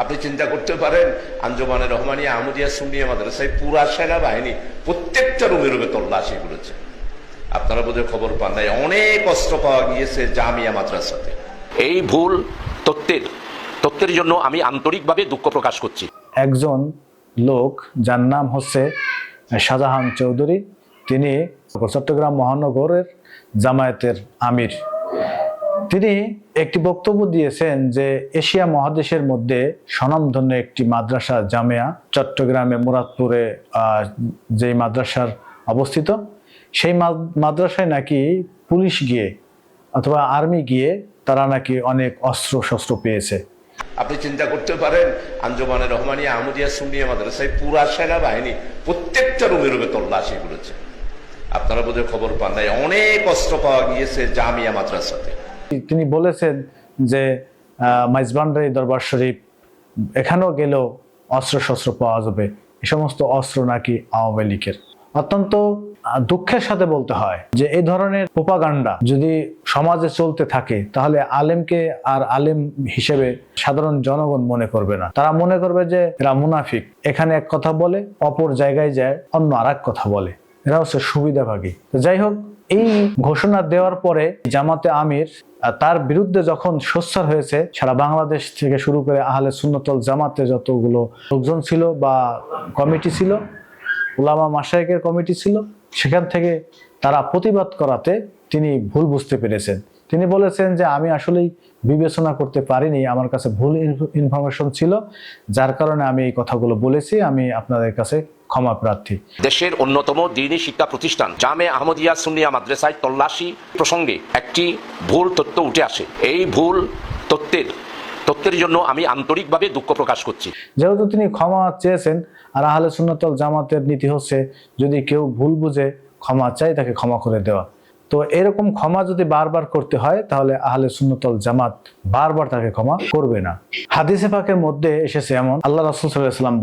আপনি চিন্তা করতে পারেন আঞ্জমানে রহমানিয়া আহমদিয়া সুন্নিয়া মাদ্রাসায় পুরা সেনাবাহিনী প্রত্যেকটা রুমে রুমে তল্লাশি করেছে আপনারা বোধহয় খবর পান নাই অনেক অস্ত্র পাওয়া গিয়েছে জামিয়া মাদ্রাসাতে। এই ভুল তত্ত্বের তত্ত্বের জন্য আমি আন্তরিকভাবে দুঃখ প্রকাশ করছি। একজন লোক যার নাম হচ্ছে শাহজাহান চৌধুরী তিনি চট্টগ্রাম মহানগরের জামায়াতের আমির। তিনি একটি বক্তব্য দিয়েছেন যে এশিয়া মহাদেশের মধ্যে স্বনামধন্য একটি মাদ্রাসা জামিয়া, চট্টগ্রামে মুরাদপুরে যেই মাদ্রাসার অবস্থিত, সেই মাদ্রাসায় নাকি পুলিশ গিয়ে অথবা আর্মি গিয়ে তারা নাকি অনেক অস্ত্র শস্ত্র পেয়েছে। আপনি চিন্তা করতে পারেন, আঞ্জমানে রহমানিয়া, আহমদিয়া, সুন্নিয়া মাদ্রাসায় পুরা সেনাবাহিনী প্রত্যেকটা রুমে রুমে তল্লাশি করেছে। আপনারা বোধহয় খবর পান নাই, অনেক অস্ত্র পাওয়া গিয়েছে জামিয়া মাদ্রাসাতে। তিনি বলেছেন যে মাইজবান্ডারি দরবার শরীফ এখানেও গেলেও অস্ত্র শস্ত্র পাওয়া যাবে। এ সমস্ত অস্ত্র নাকি আওয়ামী লীগের। অত্যন্ত দুঃখের সাথে বলতে হয় যে এই ধরনের প্রোপাগান্ডা যদি সমাজে চলতে থাকে, তাহলে আলেমকে আর আলেম হিসেবে সাধারণ জনগণ মনে করবে না। তারা মনে করবে যে, এরা মুনাফিক। এখানে এক কথা বলে, অপর জায়গায় যায়, অন্য আর কথা বলে। এরা হচ্ছে সুবিধাভাগী। তো যাই হোক, এই ঘোষণা দেওয়ার পরে জামাতে আমির তার বিরুদ্ধে যখন সোচ্চার হয়েছে, সারা বাংলাদেশ থেকে শুরু করে আহলে সুন্নতল জামাতে যতগুলো লোকজন ছিল বা কমিটি ছিল ওলামা মাসায়েকের কমিটি ছিল, সেখান থেকে তারা প্রতিবাদ করাতে তিনি ভুল বুঝতে পেরেছেন। তিনি বলেছেন যে, আমি আসলেই বিবেচনা করতে পারিনি, আমার কাছে ভুল ইনফরমেশন ছিল, যার কারণে আমি এই কথাগুলো বলেছি, আমি আপনাদের কাছে ক্ষমা প্রার্থী। দেশের অন্যতম দিনী শিক্ষা প্রতিষ্ঠান জামে আহমদিয়া সুনিয়া মাদ্রাসায় তল্লাশি প্রসঙ্গে একটি ভুল তথ্য উঠে আসে। এই ভুল তত্ত্বের তত্ত্বের জন্য আমি আন্তরিকভাবে দুঃখ প্রকাশ করছি। যেহেতু তিনি ক্ষমা চেয়েছেন আর আহলে সুন্নতল জামাতের নীতি হচ্ছে যদি কেউ ভুল বুঝে ক্ষমা চায় তাকে ক্ষমা করে দেওয়া। তো এরকম ক্ষমা যদি বারবার করতে হয়, তাহলে আহলে সুন্নতল জামাত বারবার তাকে ক্ষমা করবে না। হাদিসে পাকের মধ্যে এসেছে এমন, আল্লাহ রাসুল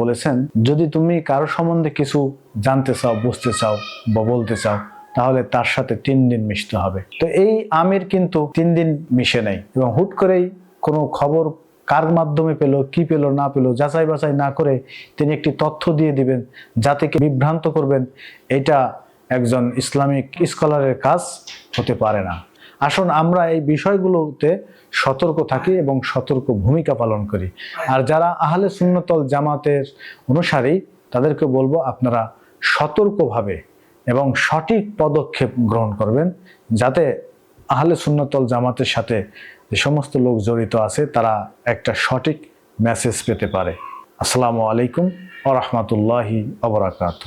বলেছেন, যদি তুমি কারও সম্বন্ধে কিছু জানতে চাও, বুঝতে চাও বা বলতে চাও, তাহলে তার সাথে তিন দিন মিশতে হবে। তো এই আমির কিন্তু তিন দিন মিশে নেই এবং হুট করেই কোনো খবর কার মাধ্যমে পেল, কি পেল, না পেল যাচাই বাছাই না করে তিনি একটি তথ্য দিয়ে দিবেন জাতিকে বিভ্রান্ত করবেন, এটা একজন ইসলামিক স্কলারের কাজ হতে পারে না। আসুন আমরা এই বিষয়গুলোতে সতর্ক থাকি এবং সতর্ক ভূমিকা পালন করি। আর যারা আহলে সুন্নতল জামাতের অনুসারী, তাদেরকে বলব আপনারা সতর্কভাবে এবং সঠিক পদক্ষেপ গ্রহণ করবেন, যাতে আহলে সুন্নতল জামাতের সাথে যে সমস্ত লোক জড়িত আছে, তারা একটা সঠিক মেসেজ পেতে পারে। আসসালামু আলাইকুম আ রহমতুল্লাহি আবরাকাত